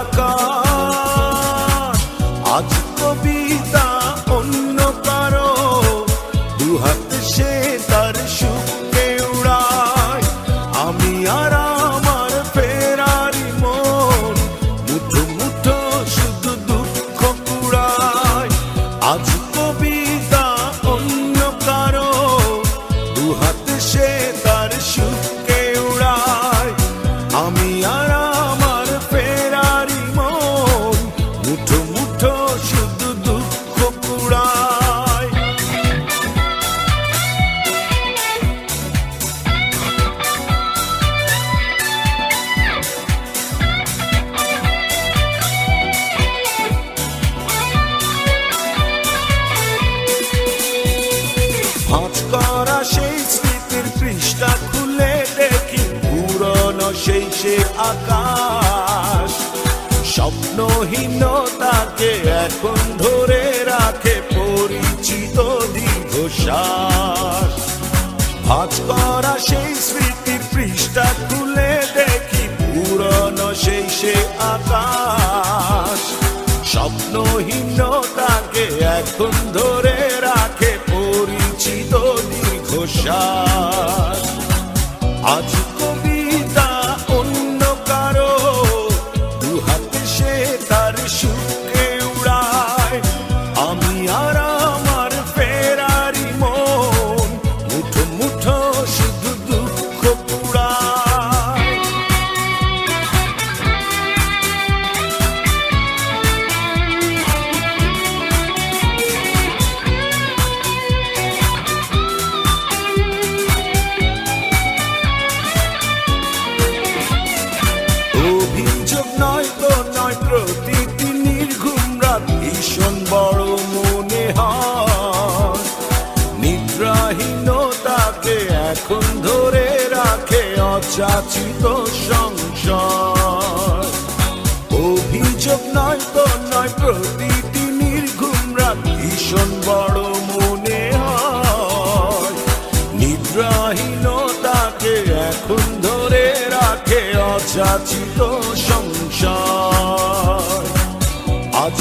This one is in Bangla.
আকাশ আজ কবিতা অন্য কারও দুহাত সে তার সুখে উড়ায়। আমি আর আমার ফেরারি মন, মুঠো মুঠো শুধু দুঃখ কুড়ায়। আজ করা সেই স্মৃতির পৃষ্ঠা খুলে দেখি। পুরনো সেই সে আকাশ। স্বপ্নহীনতাকে এখন ধরে রাখে পরিচিত দীর্ঘশ্বাস। ভাঁজ করা সেই স্মৃতির পৃষ্ঠা খুলে দেখি, পুরনো সেই সে আকাশ। স্বপ্নহীনতাকে এখন ধরে রাখে দীর্ঘশ্বাস আজ স্বাধীনতাকে এখন ধরে রাখে অচাচিত সংসার অভিযোগ নয় তো নয়, প্রতিটি নির্ঘুম রাত ভীষণ বড় মনে হয়। নিদ্রাহীনতাকে এখন ধরে রাখে অচাচিত সংসার আজ